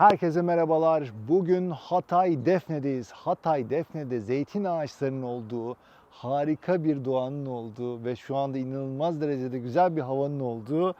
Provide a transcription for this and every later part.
Herkese merhabalar. Bugün Hatay Defne'deyiz. Hatay Defne'de zeytin ağaçlarının olduğu, harika bir doğanın olduğu ve şu anda inanılmaz derecede güzel bir havanın olduğu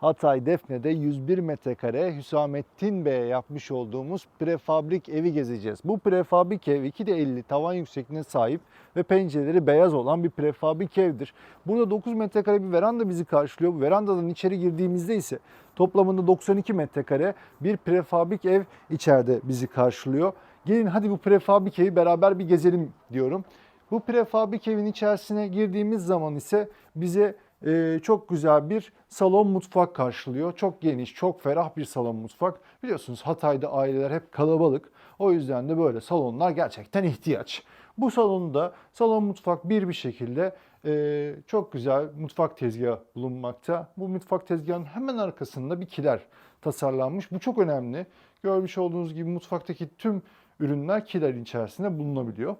Hatay Defne'de 101 metrekare Hüsamettin Bey'e yapmış olduğumuz prefabrik evi gezeceğiz. Bu prefabrik ev 2.50 tavan yüksekliğine sahip ve pencereleri beyaz olan bir prefabrik evdir. Burada 9 metrekare bir veranda bizi karşılıyor. Bu verandadan içeri girdiğimizde ise toplamında 92 metrekare bir prefabrik ev içeride bizi karşılıyor. Gelin hadi bu prefabrik evi beraber bir gezelim diyorum. Bu prefabrik evin içerisine girdiğimiz zaman ise bize e, çok güzel bir salon mutfak karşılıyor. Çok geniş, çok ferah bir salon mutfak. Biliyorsunuz Hatay'da aileler hep kalabalık. O yüzden de böyle salonlar gerçekten ihtiyaç. Bu salonda salon mutfak bir bir şekilde e, çok güzel mutfak tezgahı bulunmakta. Bu mutfak tezgahının hemen arkasında bir kiler tasarlanmış. Bu çok önemli. Görmüş olduğunuz gibi mutfaktaki tüm ürünler kilerin içerisinde bulunabiliyor.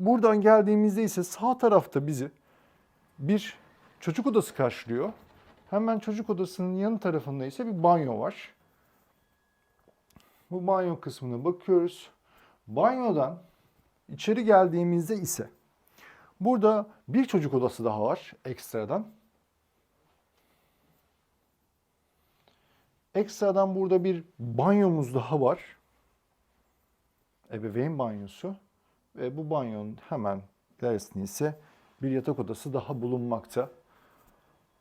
Buradan geldiğimizde ise sağ tarafta bizi bir çocuk odası karşılıyor. Hemen çocuk odasının yan tarafında ise bir banyo var. Bu banyo kısmına bakıyoruz. Banyodan içeri geldiğimizde ise burada bir çocuk odası daha var ekstradan. Ekstradan burada bir banyomuz daha var. Ebeveyn banyosu. Ve bu banyonun hemen ilerisinde ise bir yatak odası daha bulunmakta.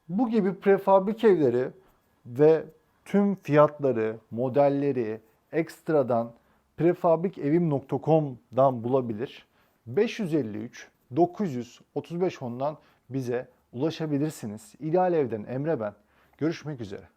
Bu gibi prefabrik evleri ve tüm fiyatları, modelleri ekstradan prefabikevim.com'dan bulabilir. 553 900 35 ondan bize ulaşabilirsiniz. İdeal Ev'den Emre ben. Görüşmek üzere.